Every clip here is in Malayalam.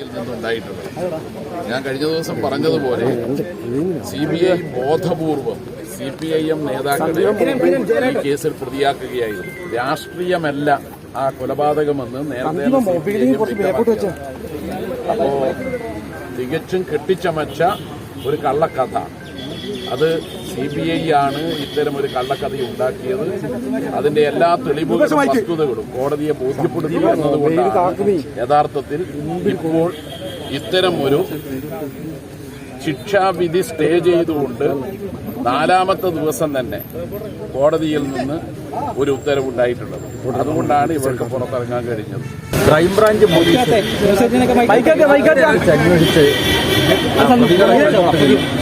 നിന്നുണ്ടായിട്ടുള്ളത് ഞാൻ കഴിഞ്ഞ ദിവസം പറഞ്ഞതുപോലെ സി ബി ഐ ബോധപൂർവം സി പി ഐ എം നേതാക്കളെ ഈ കേസിൽ പ്രതിയാക്കുകയായിരുന്നു. രാഷ്ട്രീയമല്ല ആ കൊലപാതകമെന്ന് നേരത്തെ. അപ്പോ തികച്ചും കെട്ടിച്ചമച്ച ഒരു കള്ളക്കഥ. അത് സി ബി ഐ ആണ് ഇത്തരം ഒരു കള്ളക്കഥ ഉണ്ടാക്കിയത്. അതിന്റെ എല്ലാ തെളിവുകളും വസ്തുതകളും കോടതിയെ ബോധ്യപ്പെടുത്തി എന്നതുകൊണ്ടാണ്. യഥാർത്ഥത്തിൽ ഇപ്പോൾ ഇത്തരം ഒരു ശിക്ഷാവിധി സ്റ്റേ ചെയ്തുകൊണ്ട് നാലാമത്തെ ദിവസം തന്നെ കോടതിയിൽ നിന്ന് ഒരു ഉത്തരവുണ്ടായിട്ടുള്ളത്. അതുകൊണ്ടാണ് ഇവർക്ക് പുറത്തിറങ്ങാൻ കഴിഞ്ഞത്. ക്രൈംബ്രാഞ്ച് പോലീസ് അന്വേഷിച്ച്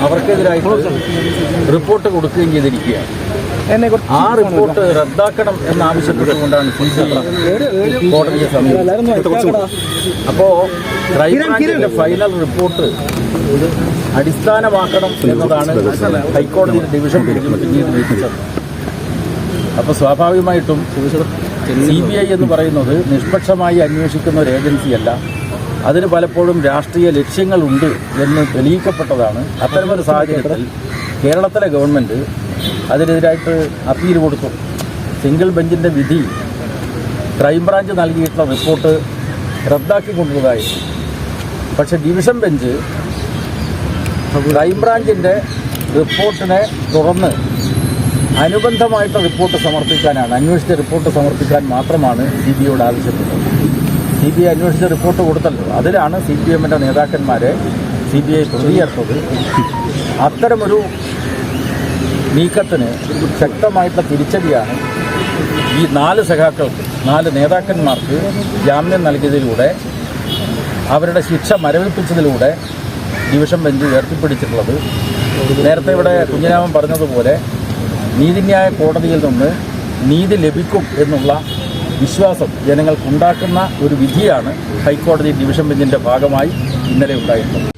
അവർക്കെതിരായിട്ട് റിപ്പോർട്ട് കൊടുക്കുകയും ചെയ്തിരിക്കുകയാണ്. ആ റിപ്പോർട്ട് റദ്ദാക്കണം എന്നാവശ്യപ്പെട്ടുകൊണ്ടാണ് കോടതിയെ സമീപിച്ചത്. അപ്പോ ക്രൈംബ്രാഞ്ചിന്റെ ഫൈനൽ റിപ്പോർട്ട് അടിസ്ഥാനമാക്കണം എന്നതാണ് ഹൈക്കോടതി ഡിവിഷൻ അപ്പൊ അപ്പോൾ സ്വാഭാവികമായിട്ടും സി ബി ഐ എന്ന് പറയുന്നത് നിഷ്പക്ഷമായി അന്വേഷിക്കുന്ന ഒരു ഏജൻസിയല്ല. അതിന് പലപ്പോഴും രാഷ്ട്രീയ ലക്ഷ്യങ്ങളുണ്ട് എന്ന് തെളിയിക്കപ്പെട്ടതാണ് അത്തരമൊരു സാഹചര്യത്തിൽ കേരളത്തിലെ ഗവൺമെന്റ് അതിനെതിരായിട്ട് അപ്പീൽ കൊടുത്തു. സിംഗിൾ ബെഞ്ചിന്റെ വിധി ക്രൈംബ്രാഞ്ച് നൽകിയിട്ടുള്ള റിപ്പോർട്ട് റദ്ദാക്കി റദ്ദാക്കിക്കൊണ്ടതായി പക്ഷേ ഡിവിഷൻ ബെഞ്ച് ക്രൈംബ്രാഞ്ചിന്റെ റിപ്പോർട്ടിനെ തുടർന്ന് അനുബന്ധമായിട്ട് റിപ്പോർട്ട് സമർപ്പിക്കാനാണ് അന്വേഷിച്ച റിപ്പോർട്ട് സമർപ്പിക്കാൻ മാത്രമാണ് സി ബി ഐയോട് ആവശ്യപ്പെട്ടത്. സി ബി ഐ അന്വേഷിച്ച റിപ്പോർട്ട് കൊടുത്തല്ലോ. അതിലാണ് സി പി എമ്മിന്റെ നേതാക്കന്മാരെ സി ബി ഐ പ്രതിയേർത്തത്. അത്തരമൊരു നീക്കത്തിന് ശക്തമായിട്ടുള്ള തിരിച്ചടിയാണ് ഈ നാല് സഖാക്കൾക്ക് നാല് നേതാക്കന്മാർക്ക് ജാമ്യം നൽകിയതിലൂടെ അവരുടെ ശിക്ഷ മരവിപ്പിച്ചതിലൂടെ ഡിവിഷൻ ബെഞ്ച് ഉയർത്തിപ്പിടിച്ചിട്ടുള്ളത്. നേരത്തെ ഇവിടെ കുഞ്ഞിരാമൻ പറഞ്ഞതുപോലെ നീതിന്യായ കോടതിയിൽ നിന്ന് നീതി ലഭിക്കും എന്നുള്ള വിശ്വാസം ജനങ്ങൾക്കുണ്ടാക്കുന്ന ഒരു വിധിയാണ് ഹൈക്കോടതി ഡിവിഷൻ ബെഞ്ചിന്റെ ഭാഗമായി ഇന്നലെ ഉണ്ടായിട്ടുള്ളത്.